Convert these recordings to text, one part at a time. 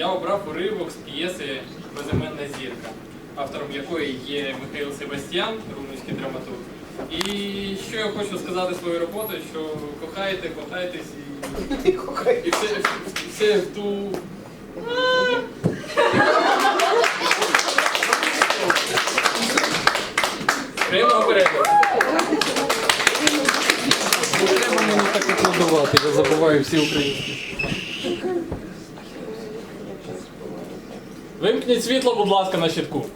я обрав уривок з п'єси Безіменна зірка, автором якої є Михайло Себастьян, румунський драматург. І що я хочу сказати своєю роботою, що кохайте, кохайтесь і, і все, все в ту. Приємного перегляду. Не треба мені так аплодувати, я забуваю всі українські. Вимкніть світло, будь ласка, на щитку.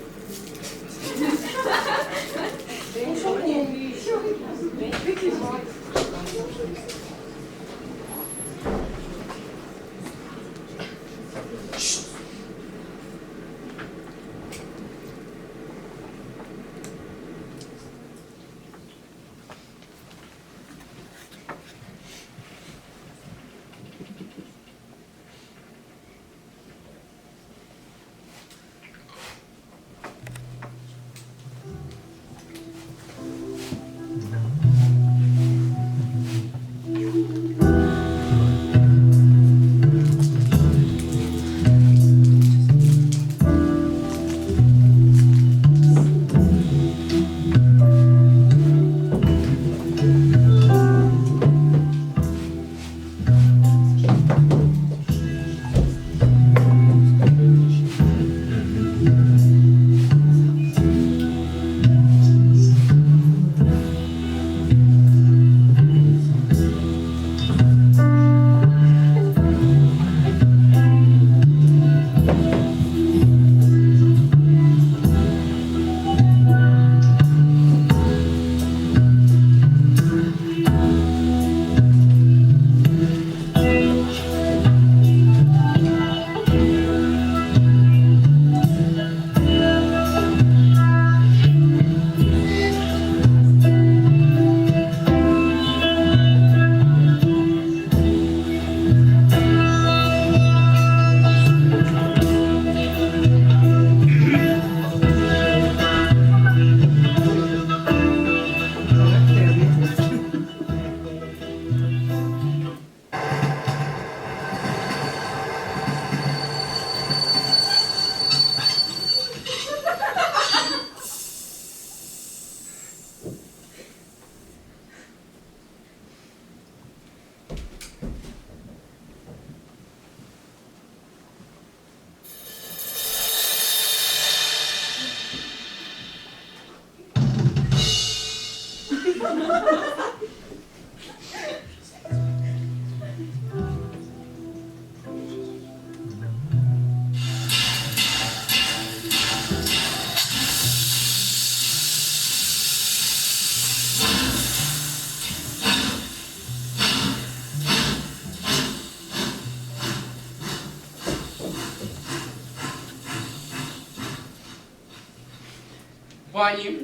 Пані,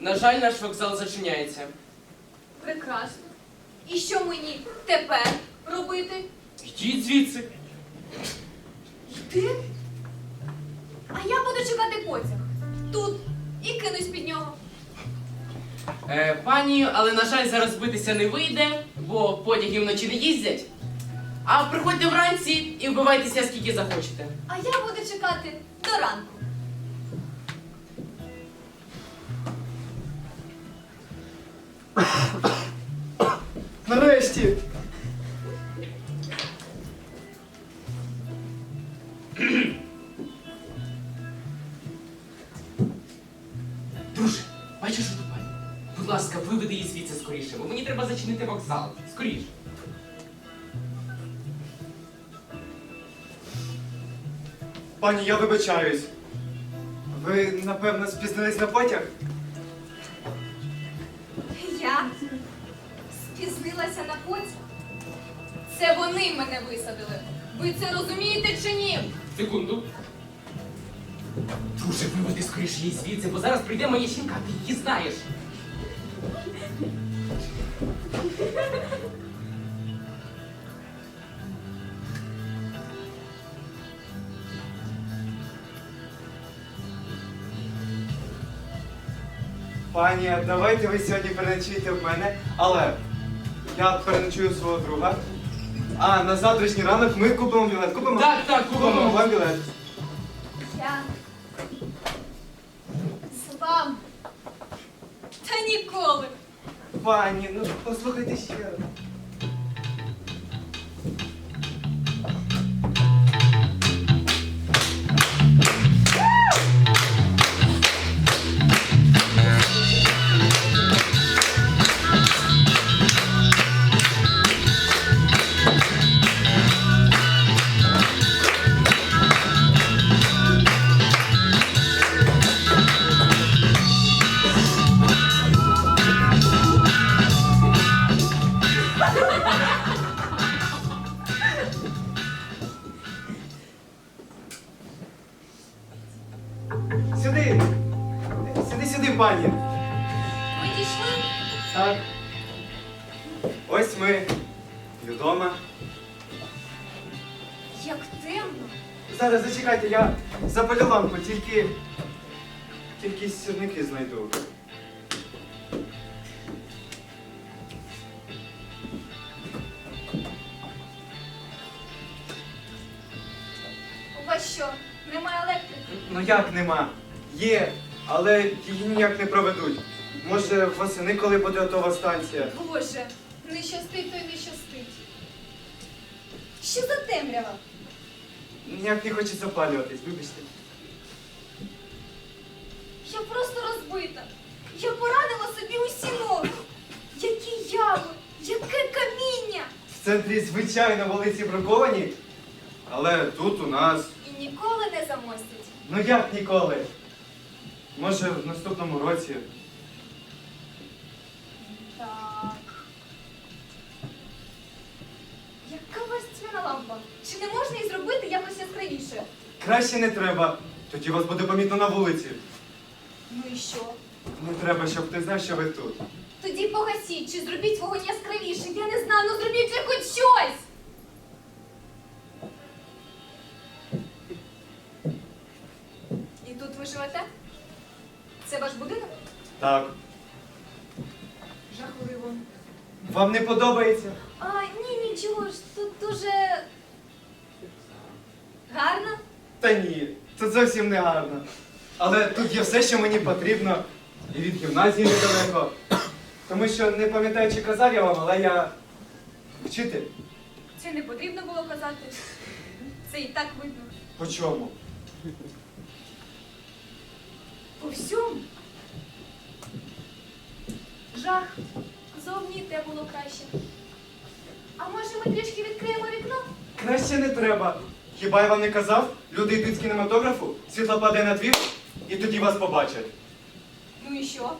на жаль, наш вокзал зачиняється. Прекрасно. І що мені тепер робити? Йдіть звідси. Йти? А я буду чекати потяг. Тут. І кинусь під нього. Е, пані, але на жаль, зараз битися не вийде, бо потяги вночі не їздять. А приходьте вранці і вбивайтеся скільки захочете. А я буду чекати до ранку. Нарешті! Друже, бачиш що тут пані? Будь ласка, виведи її звідси скоріше, бо мені треба зачинити вокзал. Скоріше. Пані, я вибачаюсь. Ви, напевно, спізнились на потяг? Спізнилася на потяг. Це вони мене висадили. Ви це розумієте чи ні? Секунду. Друже, виведи скоріше її звідси, бо зараз прийде моя жінка, ти її знаєш. Пані, давайте ви сьогодні переночуєте в мене, але я переночую свого друга. А на завтрашній ранок ми купимо білет. Купимо? Так, так, Купимо купимо. вам білет. Я з вами. Та ніколи. Пані, ну послухайте ще раз. Ось ми. Вдома. Як темно. Зараз зачекайте, я запалю лампу, тільки. Тільки сірники знайду. У вас що, немає електрики? Ну як нема? Є, але її ніяк не проведуть. Може, восени, коли буде готова станція. Боже, не щастить, то й не щастить. Що за темрява? Ніяк не хоче запалюватись, вибачте. Я просто розбита. Я поранила собі усі ноги. Які ями, яке каміння! В центрі, звичайно, вулиці браковані, але тут у нас. І ніколи не замостять. Ну як ніколи? Може, в наступному році. Чи не можна її зробити якось яскравіше? Краще не треба. Тоді вас буде помітно на вулиці. Ну і що? Не треба, щоб ти знав, що ви тут. Тоді погасіть, чи зробіть вогонь яскравіше. Я не знаю, ну зробіть вже хоч щось. І тут ви живете? Це ваш будинок? Так. Жахливо. Вам не подобається? Зовсім не гарно. Але тут є все, що мені потрібно. І від гімназії недалеко. Тому що не пам'ятаю, чи казав я вам, але я вчитель. Це не потрібно було казати. Це і так видно. По чому? По всьому. Жах. Зовні те було краще. А може ми трішки відкриємо вікно? Краще не треба. Хіба я вам не казав? Люди йдуть з кінематографу, світло падає на двір, і тоді вас побачать. Ну і що?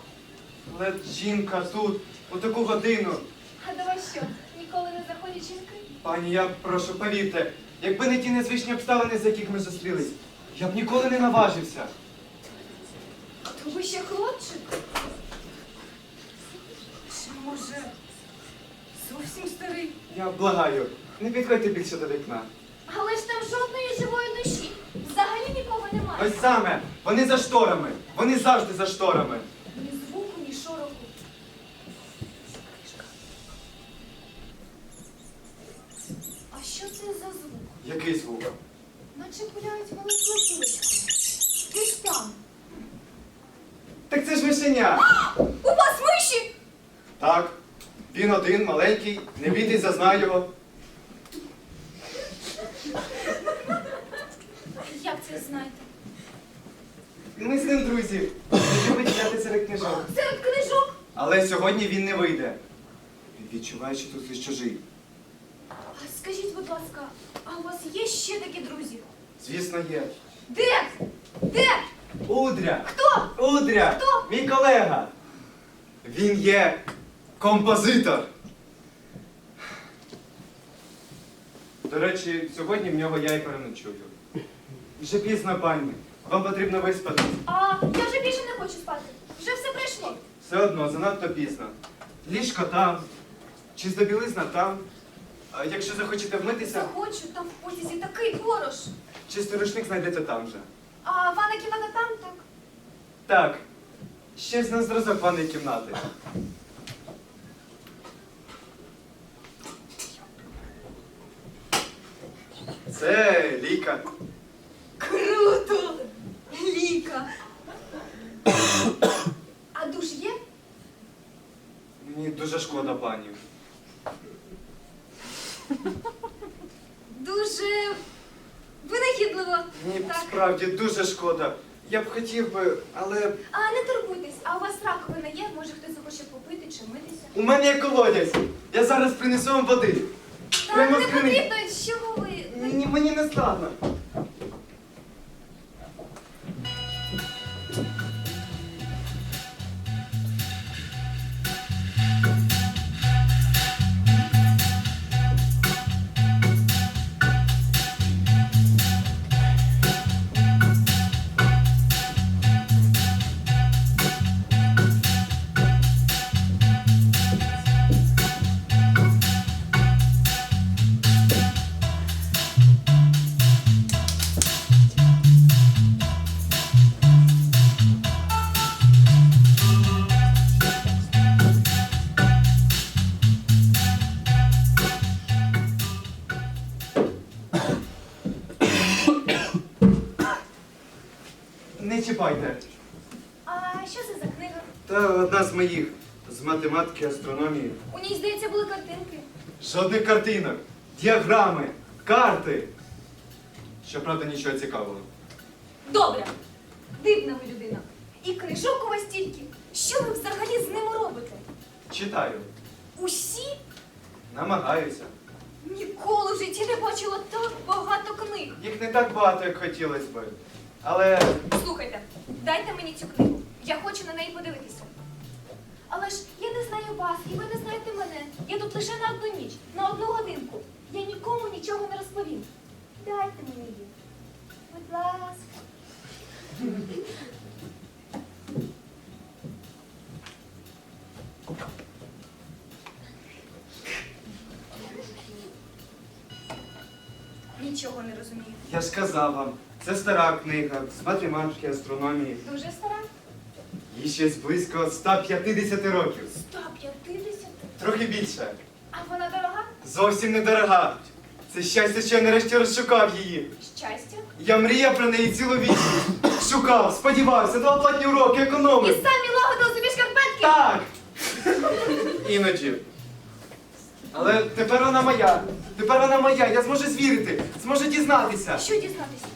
Але жінка тут, у таку годину. А до вас що? Ніколи не заходять жінки? Пані, я прошу, повірте, якби не ті незвичні обставини, за яких ми зустрілись, я б ніколи не наважився. То ви ще хлопчик? Чи може зовсім старий? Я благаю, не підходьте більше до вікна. Але ж там жодної живої душі. Взагалі нікого немає. Ось саме, вони за шторами, вони завжди за шторами. Ні звуку, ні шороху. А що це за звук? Який звук? Наче гуляють маленькі кулечки. Десь там. Так це ж мишеня. У вас миші! Так, він один, маленький, не бійтесь, зазнаю його. Як це знаєте? Ми з ним друзі. Він любить читати серед книжок. Серед книжок. Але сьогодні він не вийде. Він відчуває, що тут хтось чужий. А скажіть, будь ласка, а у вас є ще такі друзі? Звісно, є. Де? Де? Удря! Хто? Удря! Хто? Мій колега! Він є композитор. До речі, сьогодні в нього я і переночую. Вже пізно, пані. Вам потрібно виспатись. А я вже більше не хочу спати. Вже все прийшло. Все одно, занадто пізно. Ліжко там, чиста білизна там. А якщо захочете вмитися, Захочу, там в потязі такий хорош. чистий рушник знайдете там же. А ванна кімната там, так? Так, щось на зразок ванної кімнати. Це ліка. Круто! Ліка! А душ є? Мені дуже шкода пані. Дуже винахідливо. Мені Так. справді дуже шкода. Я б хотів би, але А не турбуйтесь, а у вас раковина є? Може хтось захоче попити чи митися? у мене є колодязь. Я зараз принесу вам води. Так, Прямо не з потрібно, чого ви? ви- Ні, мені не складно. Не чіпайте. А що це за книга? Та одна з моїх з математики, астрономії. У ній, здається, були картинки. Жодних картинок, діаграми, карти. Щоправда, нічого цікавого. Добре. Дивна ви людина. І книжок у вас стільки. Що ви взагалі з ними робите? Читаю, Усі намагаюся. ніколи в житті не бачила так багато книг. Їх не так багато, як хотілося би. Але Слухайте, дайте мені цю книгу. Я хочу на неї подивитися. Але ж я не знаю вас, і ви не знаєте мене. Я тут лише на одну ніч, на одну годинку. Я нікому нічого не розповім. Дайте мені її. Будь ласка. Нічого не розумію. я ж казав вам, це стара книга з математики, астрономії. Дуже стара? Їй щось близько 150 років. 150. Трохи більше. А вона дорога? Зовсім недорога. Це щастя, що я нарешті розшукав її. Щастя. Я мріяв про неї цілу вічність. Шукав, сподівався, давав платні уроки, І самі лагодили собі шкарпетки? Так! Іноді. Але тепер вона моя. Тепер вона моя. Я зможу звірити, зможу дізнатися. Що дізнатися?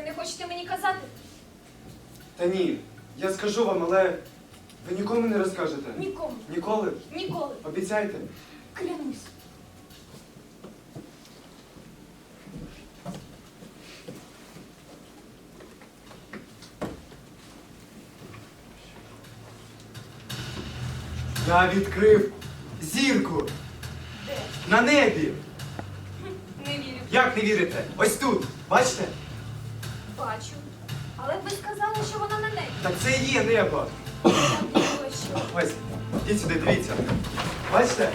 Ви не хочете мені казати? Та ні, я скажу вам, але ви нікому не розкажете. Нікому. Ніколи? Ніколи. Обіцяйте. Клянусь. Я відкрив зірку Де? на небі. Не вірю. Як не вірите? Ось тут. Бачите? Так це і є небо. Ось, ідіть сюди, дивіться. Бачите?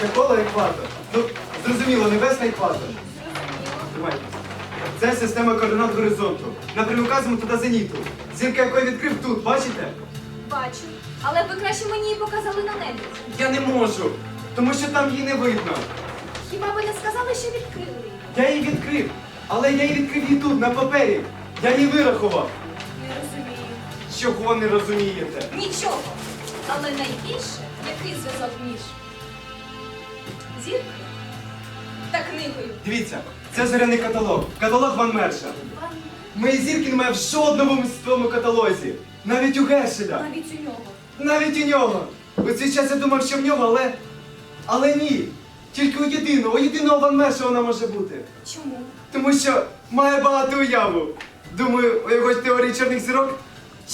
Це коло екватор. Ну, зрозуміло, небесний екватор. Зрозуміло. Тримайте. Це система координат горизонту. Напряму вказуємо туди зеніту. Зірка, яку я відкрив тут, бачите? Бачу. Але ви краще мені її показали на небі. Я не можу, тому що там її не видно. Хіба ви не сказали, що відкрили її? Я її відкрив, але я її відкрив її тут, на папері. Я її вирахував. Чого не розумієте? Нічого. Але найбільше, який зв'язок між зіркою та книгою. Дивіться, це зоряний каталог. Каталог Ван Мерша. Моєї зірки немає в жодному місцевому каталозі. Навіть у Гешеля. навіть у нього. Навіть у нього. У цей час я думав, що в нього, але. Але ні. Тільки у єдиного, у єдиного Ван Мерша вона може бути. Чому? Тому що має багато уяву. Думаю, у його теорії чорних зірок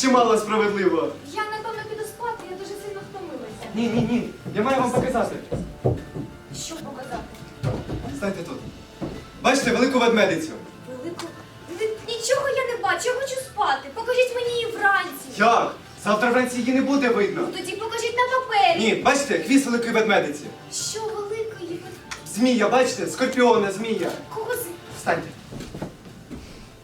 чимало справедливо. Я напевно піду спати, я дуже сильно втомилася. Ні, ні, ні. Я маю вам показати. Що показати? Станьте тут. Бачите велику ведмедицю? Велику. Нічого я не бачу, я хочу спати. Покажіть мені її вранці. Як? Завтра вранці її не буде видно. Ну тоді покажіть на папері. Ні, бачите, хвіст великої ведмедиці. Що великої? ведмедиці? Змія, бачите? Скорпіона, змія. Кого. Встаньте.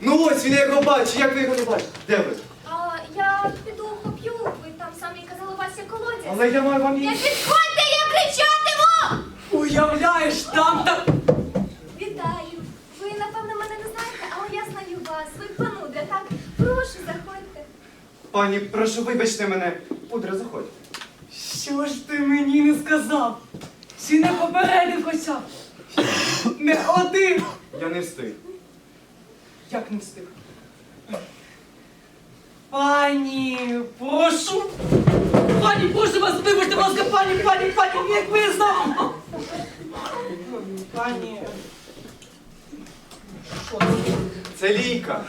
Ну ось він я його бачу, як ви його не бачите? Де ви? А я піду поп'ю, ви там самі казали, у вас є колодязь. Але я маю вам Не її. підходьте, я кричатиму! Уявляєш, там та. Вітаю! Ви, напевно, мене не знаєте, але я знаю вас. Ви панудра, так? Прошу, заходьте. Пані, прошу, вибачте мене. Пудра, заходь. Що ж ти мені не сказав? Чи не попередив хоча б? Не один! Я не встиг. Як не встиг? Пані, прошу! Пані, прошу вас, вибачте, будь ласка, пані, пані, пані, як ви знав! Пані. Що? Це лійка.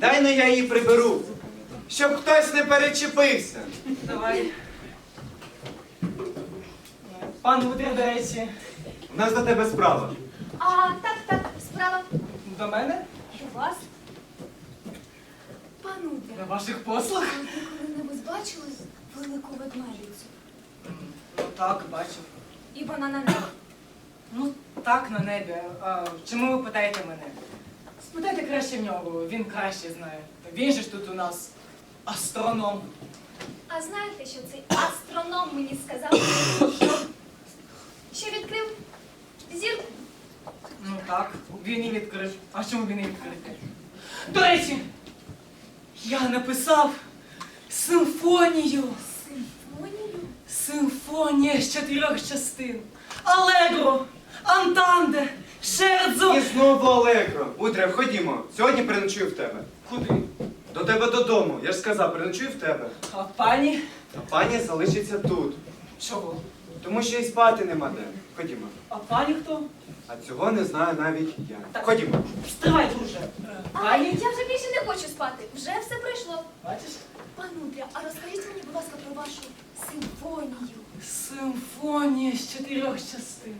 Дай ну я її приберу. Щоб хтось не перечепився. Давай. Пан Лутер, до речі, У нас до тебе справа. А, так, так, справа до мене? до вас. Панудра, На ваших послуг? ви коли-небудь бачили велику ведмедицю? Ну так, бачив. І вона на небі. Ну, так, на небі. А, чому ви питаєте мене? Спитайте краще в нього, він краще знає. Він же ж тут у нас астроном. А знаєте, що цей астроном мені сказав, що відкрив зірку? Ну так, він і відкрив. А чому він і відкрив? До речі, я написав симфонію. Симфонію? Симфонія з чотирьох частин. Алегро, Антанде, Шердзо. І знову Алегро. Пудра, ходімо. Сьогодні переночую в тебе. Куди? До тебе додому. Я ж сказав, переночую в тебе. А пані? А пані залишиться тут. Чого? Тому що і спати нема де. Ходімо. А пані хто? А цього не знаю навіть я. Так. Ходімо. Стривай, друже. Е, А, Пані? я вже більше не хочу спати. Вже все пройшло. Бачиш? Панудря, а розкажіть мені, будь ласка, про вашу симфонію. Симфонія з чотирьох частин.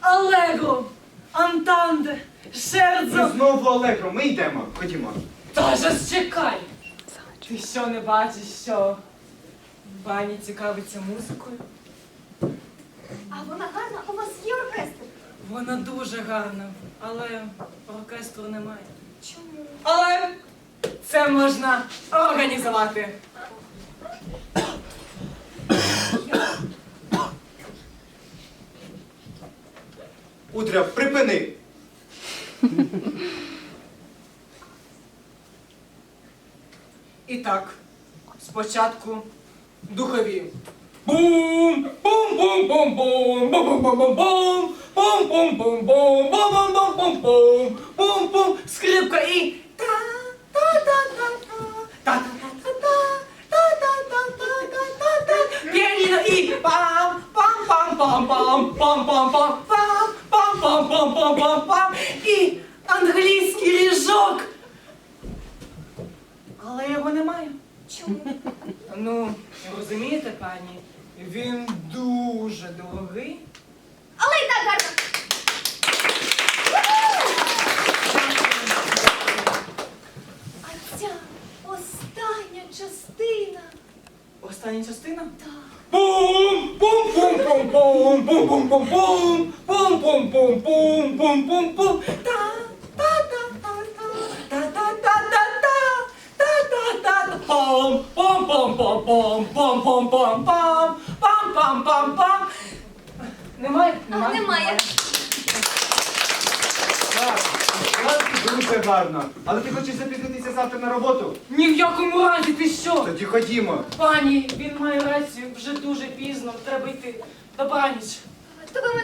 Алегро, Антанде, І Шердзо. знову Алегро. Ми йдемо. Ходімо. Та же чекай! Ти що не бачиш, що пані цікавиться музикою? Вона гарна, у вас є оркестр. Вона дуже гарна, але оркестру немає. Чому? Але це можна організувати. Пудра, припини. І так, спочатку духові. Boom, boom, boom, bum, boom, Бум-бум-бум-бум! Бум-бум-бум-бум! Бум-бум-бум-бум! Бум-бум! Скрипка і та-та-та-та-та! Та-та-та-та-та-та-та-та! Піаніно і пам! Пам-пам-пам-пам! Пам-пам-пам! Остання частина? Бум! Бум бум бум бум бум бум бум бум бум бум бум бум бум бум бум та та та та та та та та та та та та пам пам пам пам пам пам пам пам пам пам пам пам пам Немає? А, немає. Так, дуже гарно. Але ти хочеш запізнитися завтра на роботу? Ні в якому разі ти що? Тоді ходімо. Пані, він має рацію, вже дуже пізно, треба йти. Добраніч. То ви мене